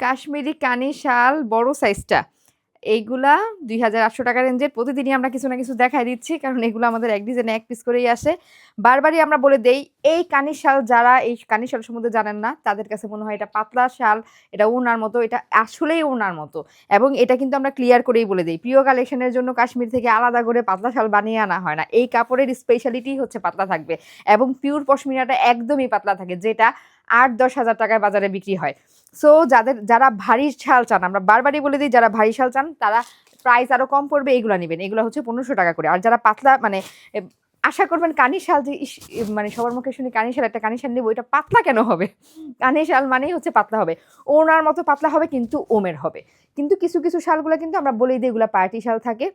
কাশ্মীরি কানি শাল, বড় সাইজটা এইগুলা দুই হাজার আটশো টাকা রেঞ্জের প্রতিদিনই আমরা কিছু না কিছু দেখাই দিচ্ছি, কারণ এগুলো আমাদের এক ডিজাইনে এক পিস করেই আসে। বারবারই আমরা বলে দেই, এই কানি শাল যারা, এই কানি শাল সম্বন্ধে জানেন না, তাদের কাছে মনে হয় এটা পাতলা শাল, এটা ওনার মতো, এটা আসলেই ওনার মতো। এবং এটা কিন্তু আমরা ক্লিয়ার করেই বলে দিই, প্রিয় কালেকশনের জন্য কাশ্মীর থেকে আলাদা করে পাতলা শাল বানিয়ে আনা হয় না। এই কাপড়ের স্পেশালিটি হচ্ছে পাতলা থাকবে। এবং পিওর পশমিনাটা একদমই পাতলা থাকে, যেটা আট, দশ হাজার টাকায় বাজারে বিক্রি হয়। সো যাদের, যারা ভারী শাল চান, আমরা বারবারই বলে দিই, যারা ভারী শাল চান, তারা প্রাইস আরও কম পড়বে, এগুলো নেবেন। এগুলো হচ্ছে পনেরোশো টাকা করে। আর যারা পাতলা মানে আশা করবেন কানি শাল যে মানে সবার মুখে শুনি কানি শাল, একটা কানি শাল নেব, এটা পাতলা কেন হবে? কানি শাল মানেই হচ্ছে পাতলা হবে। ওনার মতো পাতলা হবে, কিন্তু ওমের হবে। কিন্তু কিছু কিছু শালগুলো কিন্তু আমরা বলেই দিই, এগুলো পার্টি শাল থাকে।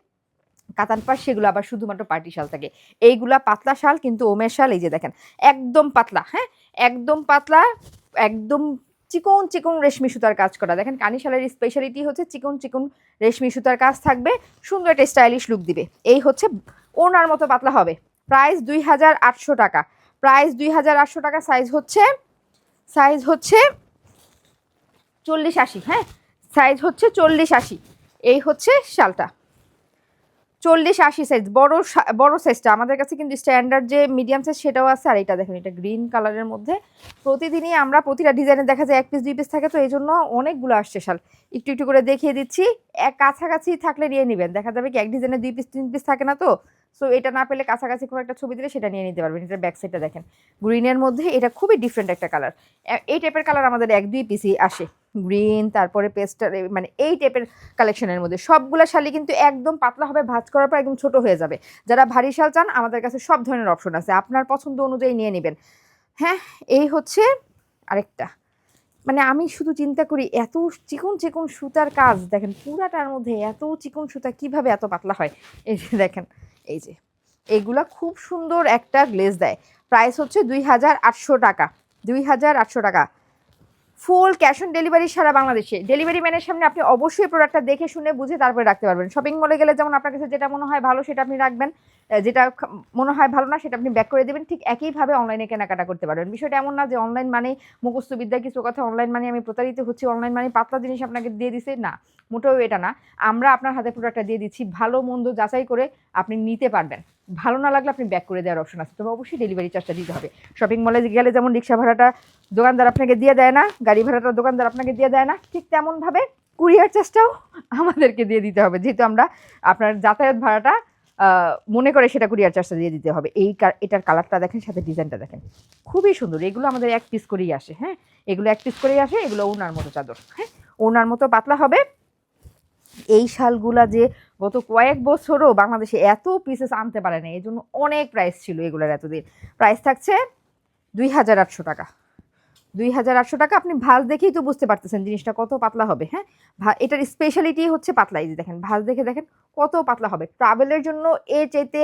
কাতান পাশ সেগুলো আবার শুধুমাত্র পার্টি শাল থাকে। এইগুলা পাতলা শাল, কিন্তু ওমের শাল, এই যে দেখেন, একদম পাতলা হ্যাঁ? একদম পাতলা, একদম চিকন চিকন রেশমি সুতার কাজ করা। দেখেন, কানি শালের স্পেশালিটি হচ্ছে চিকন চিকন রেশমি সুতার কাজ থাকবে, সুন্দর একটা স্টাইলিশ লুক দিবে। এই হচ্ছে ওনার মতো পাতলা হবে। প্রাইস দুই হাজার আটশো টাকা। প্রাইস দুই হাজার আটশো টাকা সাইজ হচ্ছে সাইজ হচ্ছে চল্লিশ আশি হ্যাঁ? সাইজ হচ্ছে চল্লিশ আশি। এই হচ্ছে শালটা। চল্লিশ আশি সাইজ বড় বড় সাইজটা আমাদের কাছে কিন্তু স্ট্যান্ডার্ড যে মিডিয়াম সাইজ সেটাও আছে, আর এটা দেখেন, এটা গ্রিন কালারের মধ্যে। প্রতিদিনই আমরা প্রতিটা ডিজাইনে দেখা যায় এক পিস দুই পিস থাকে, তো এই জন্য অনেকগুলো আসছে শাল। একটু একটু করে দেখিয়ে দিচ্ছি। এক কাছাকাছি থাকলে নিয়ে নেবেন। দেখা যাবে কি, এক ডিজাইনে দুই পিস তিন পিস থাকে না তো? সো এটা না পেলে কাছাকাছি কোনো একটা ছবি দিলে সেটা নিয়ে নিতে পারবেন। এটার ব্যাক সাইডটা দেখেন। গ্রিনের মধ্যে এটা খুবই ডিফারেন্ট একটা কালার এই টাইপের কালার আমাদের এক, দুই পিসই আসে। গ্রিন, তারপরে পেস্টার মানে এই টাইপের কালেকশনের মধ্যে। সবগুলো শাড়ি কিন্তু একদম পাতলা হবে, ভাঁজ করার পর একদম ছোট হয়ে যাবে। যারা ভারী শাল চান, আমাদের কাছে সব ধরনের অপশন আছে। আপনার পছন্দ অনুযায়ী নিয়ে নেবেন। হ্যাঁ এই হচ্ছে আরেকটা। মানে আমি শুধু চিন্তা করি, এত চিকন চিকন সুতার কাজ, দেখেন পুরাটার মধ্যে এত চিকন সুতা কীভাবে এত পাতলা হয়? এই যে দেখেন, এই যে। এগুলা খুব সুন্দর একটা গ্লেজ দেয়। প্রাইস হচ্ছে দুই হাজার আটশো টাকা। দুই হাজার আটশো টাকা। ফুল ক্যাশ অন ডেলিভারি সারা বাংলাদেশে। ডেলিভারি ম্যানের সামনে আপনি অবশ্যই প্রোডাক্টটা দেখে শুনে বুঝে তারপরে রাখতে পারবেন। শপিং মলে গেলে যেমন আপনার কাছে যেটা মনে হয় ভালো সেটা আপনি রাখবেন যেটা মনে হয় ভালো না সেটা আপনি ব্যাক করে দেবেন, ঠিক একইভাবে অনলাইনে কেনাকাটা করতে পারবেন। বিষয়টা এমন না যে অনলাইন মানে মুখস্থ বিদ্যা কিছু কথা অনলাইন মানে আমি প্রতারিত হচ্ছি অনলাইন মানে পাতলা জিনিস আপনাকে দিয়ে দিছে, না। মোটেও এটা না। আমরা আপনার হাতে প্রোডাক্টটা দিয়ে দিচ্ছি, ভালো মন্দ যাচাই করে আপনি নিতে পারবেন। ভালো না লাগলে আপনি ব্যাক করে দেওয়ার অপশন আছে। তবে অবশ্যই ডেলিভারি চার্জটা দিতে হবে। শপিং মলে গেলে যেমন রিক্সা ভাড়াটা দোকানদার আপনাকে দিয়ে দেয় না, গাড়ি ভাড়াটা দোকানদার আপনাকে দিয়ে দেয় না, ঠিক তেমনভাবে কুরিয়ার চার্জটাও আমাদেরকে দিয়ে দিতে হবে। যেহেতু আমরা আপনার যাতায়াত ভাড়াটা মনে করে সেটা কুরিয়ার চার্জটা দিয়ে দিতে হবে। এই এটার কালারটা দেখেন, সাথে ডিজাইনটা দেখেন। খুবই সুন্দর। এগুলো আমাদের এক পিস করেই আসে হ্যাঁ? এগুলো এক পিস করেই আসে, এগুলো ওনার মতো চাদর হ্যাঁ? ওনার মতো পাতলা হবে। এই শালগুলা যে গত কয়েক বছরও বাংলাদেশে এত পিসেস আনতে পারে না এই জন্য অনেক প্রাইস ছিল এগুলোর এতদিন। প্রাইস থাকছে দুই হাজার আটশো টাকা। দুই হাজার আটশো টাকা আপনি ভাজ দেখেই তো বুঝতে পারতেছেন জিনিসটা কত পাতলা হবে হ্যাঁ? এটার স্পেশালিটি হচ্ছে পাতলা, এই যে দেখেন, ভাজ দেখে দেখেন কত পাতলা হবে। ট্রাভেলের জন্য এ চাইতে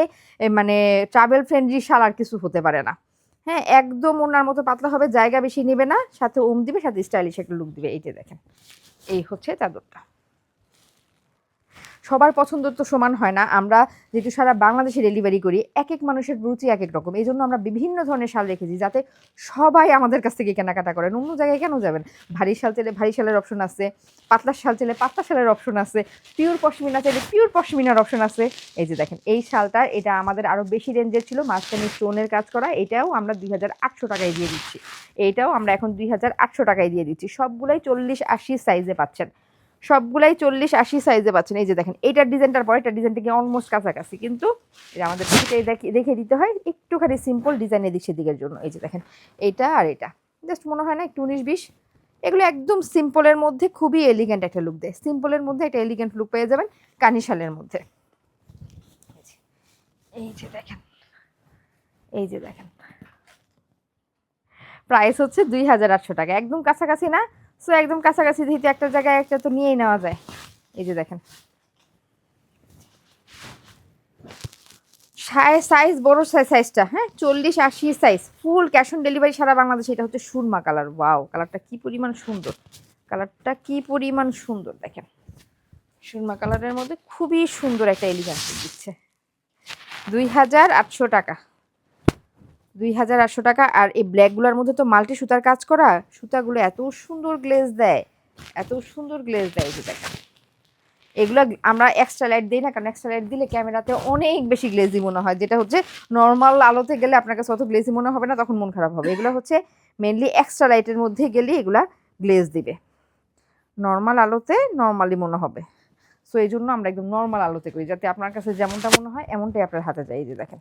মানে ট্রাভেল ফ্রেন্ডলি শাল আর কিছু হতে পারে না। হ্যাঁ একদম ওনার মতো পাতলা হবে, জায়গা বেশি নেবে না, সাথে ওম দিবে, সাথে স্টাইলিশ একটা লুক দিবে এইটা দেখেন। এই হচ্ছে চাদরটা। সবার পছন্দ তো সমান হয় না। আমরা যেহেতু সারা বাংলাদেশে ডেলিভারি করি এক এক মানুষের রুচি এক এক রকম। এই জন্য আমরা বিভিন্ন ধরনের শাল রেখেছি যাতে সবাই আমাদের কাছ থেকে কেনাকাটা করেন। অন্য জায়গায় কেন যাবেন? ভারী শাল চাইলে ভারী শালের অপশন আছে, পাতলা শাল চাইলে পাতলা শালের অপশন আছে পিওর পশমিনা চাইলে পিওর পশমিনার অপশন আছে। এই যে দেখেন, এই শালটা এটা আমাদের আরও বেশি রেঞ্জের ছিল, মাঝখানে স্টোনের কাজ করা, এটাও আমরা দুই আটশো টাকায় দিয়ে দিচ্ছি। এইটাও আমরা এখন দুই হাজার আটশো টাকায় দিয়ে দিচ্ছি। সবগুলাই চল্লিশ আশি সাইজে পাচ্ছেন। সবগুলাই চল্লিশ আশি সাইজে পাচ্ছেন। এই যে দেখেন, এইটার ডিজাইনটার পরে এটা ডিজাইনটা কি অলমোস্ট কাছাকাছি, কিন্তু এটা আমাদের এটাই দেখে দিতে হয় একটুখানি সিম্পল ডিজাইন এদিক সেদিকের জন্য। এই যে দেখেন, এইটা আর এটা। জাস্ট মনে হয় না একটু উনিশ বিশ। এগুলো একদম সিম্পলের মধ্যে, খুবই এলিগেন্ট একটা লুক দেয়। সিম্পলের মধ্যে একটা এলিগেন্ট লুক পেয়ে যাবেন কানিশালের মধ্যে। এই যে দেখেন, এই যে দেখেন। প্রাইস হচ্ছে দুই হাজার আটশো টাকা। একদম কাছাকাছি না সো একদম কাছাকাছি যেহেতু একটা জায়গায় একটা তো নিয়েই নেওয়া যায়। এই যে দেখেন। সাইজ বড় সাইজটা হ্যাঁ? চল্লিশ আশি size full cash on delivery সারা বাংলাদেশে এটা হচ্ছে সুরমা কালার ওয়াও কালারটা কি পরিমাণ সুন্দর। কালারটা কি পরিমাণ সুন্দর, দেখেন। সুরমা কালারের মধ্যে খুবই সুন্দর একটা এলিগেন্স দিচ্ছে। দুই হাজার আটশো টাকা। দুই হাজার আটশো টাকা। আর এই ব্ল্যাকগুলোর মধ্যে তো মাল্টি সুতার কাজ করা, সুতাগুলো এত সুন্দর গ্লেজ দেয়, এত সুন্দর গ্লেজ দেয় যে এগুলো আমরা এক্সট্রা লাইট দিই না, কারণ এক্সট্রা লাইট দিলে ক্যামেরাতে অনেক বেশি গ্লেজি মনে হয়। যেটা হচ্ছে নর্মাল আলোতে গেলে আপনার কাছে অত গ্লেজি মনে হবে না, তখন মন খারাপ হবে। এগুলো হচ্ছে মেনলি এক্সট্রা লাইটের মধ্যে গেলে এগুলা গ্লেজ দিবে। নর্মাল আলোতে নর্মালি মনে হবে। সো এই জন্য আমরা একদম নর্মাল আলোতে করি, যাতে আপনার কাছে যেমনটা মনে হয়, এমনটাই আপনার হাতে যায়। এই যে দেখেন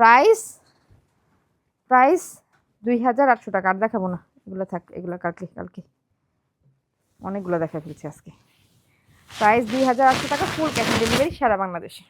প্রাইস প্রাইস দুই হাজার আটশো টাকা। আর দেখাবো না। এগুলো থাক, এগুলো কালকে কালকে। অনেকগুলো দেখা ফেলছি আজকে। প্রাইস দুই হাজার আটশো টাকা ফুল ক্যাশ ডেলিভারি সারা বাংলাদেশে।